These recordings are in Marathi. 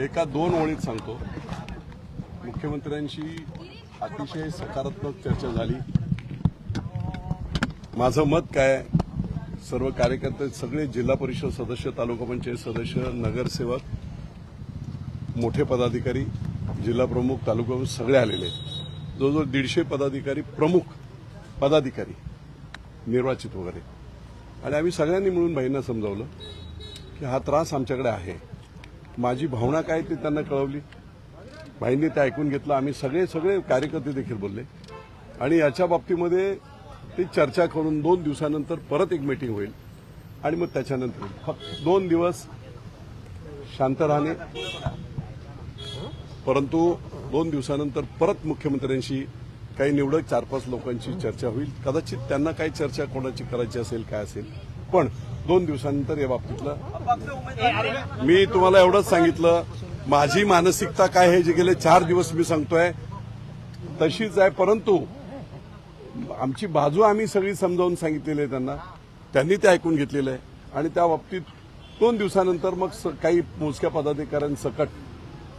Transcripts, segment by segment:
एका दोन ओळीत सांगतो. मुख्यमंत्र्यांशी अतिशय सकारात्मक चर्चा झाली. माझं मत काय? सर्व कार्यकर्ते सगळे जिल्हा परिषद सदस्य तालुका पंचायत सदस्य नगरसेवक मोठे पदाधिकारी जिल्हा प्रमुख तालुका सगळे आलेले आहेत. जवळजवळ दीडशे पदाधिकारी प्रमुख पदाधिकारी निर्वाचित वगैरे. आणि आम्ही सगळ्यांनी मिळून भाईंना समजावलं की हा त्रास आमच्याकडे आहे. माझी भावना काय ती त्यांना कळवली. भाईंनी ते ऐकून घेतलं. आम्ही सगळे सगळे कार्यकर्ते देखील बोलले. आणि याच्या बाबतीमध्ये ती चर्चा करून दोन दिवसानंतर परत एक मीटिंग होईल. आणि मग त्याच्यानंतर होईल. फक्त दोन दिवस शांत राहणे. परंतु दोन दिवसानंतर परत मुख्यमंत्र्यांशी काही निवडक चार पाच लोकांची चर्चा होईल. कदाचित त्यांना काही चर्चा कोणाची करायची असेल काय असेल पण दोन दिवसानंतर या बाबतीतलं मी तुम्हाला एवढंच सांगितलं माझी मानसिकता काय आहे जे गेले चार दिवस मी सांगतोय तशीच आहे परंतु आमची बाजू आम्ही सगळी समजावून सांगितलेली आहे त्यांना त्यांनी ते ऐकून घेतलेलं आहे. आणि त्या बाबतीत दोन दिवसानंतर मग स- काही मोजक्या पदाधिकाऱ्यांसकट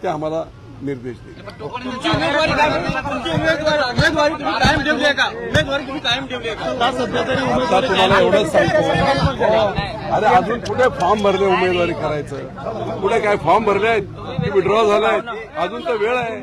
ते आम्हाला निर्देश आता तुम्हाला एवढंच सांगतो. अरे अजून कुठे फॉर्म भरले उमेदवारी करायचं? कुठे काय फॉर्म भरले आहेत? की विड्रॉ झालाय अजून तर वेळ आहे.